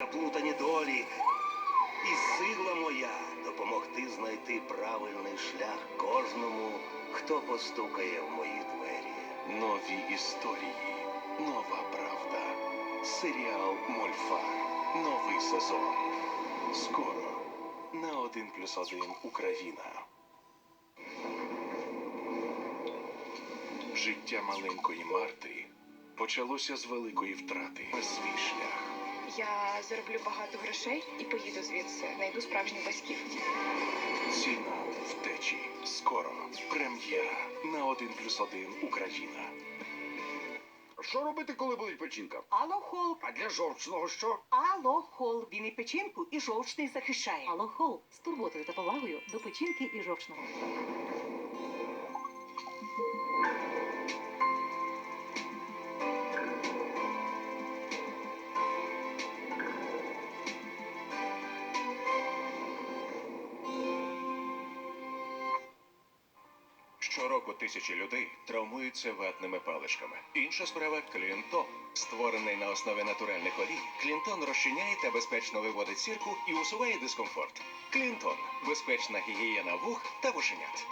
заплутані долі. І сила моя допомогти знайти правильний шлях кожному, хто постукає в мої двері. Нові історії, нова правда. Серіал Мольфар. Новий сезон. Скоро на 1 плюс 1 Україна. Життя маленької Марти почалося з великої втрати. Свій шлях. Я зароблю багато грошей і поїду звідси. Найду справжніх батьків. Ціна втечі. Скоро. Прем'єра на 1 плюс 1 Україна. Що робити, коли болить печінка? Алохол, А для жовчного що? алохол. Він і печінку, і жовчний захищає. Алохол з турботою та повагою до печінки і жовчного. Щороку тисячі людей травмуються ватними паличками. Інша справа Клінтон. Створений на основі натуральних олій, Клінтон розчиняє та безпечно виводить сірку і усуває дискомфорт. Клінтон безпечна гігієна вух та вушенят.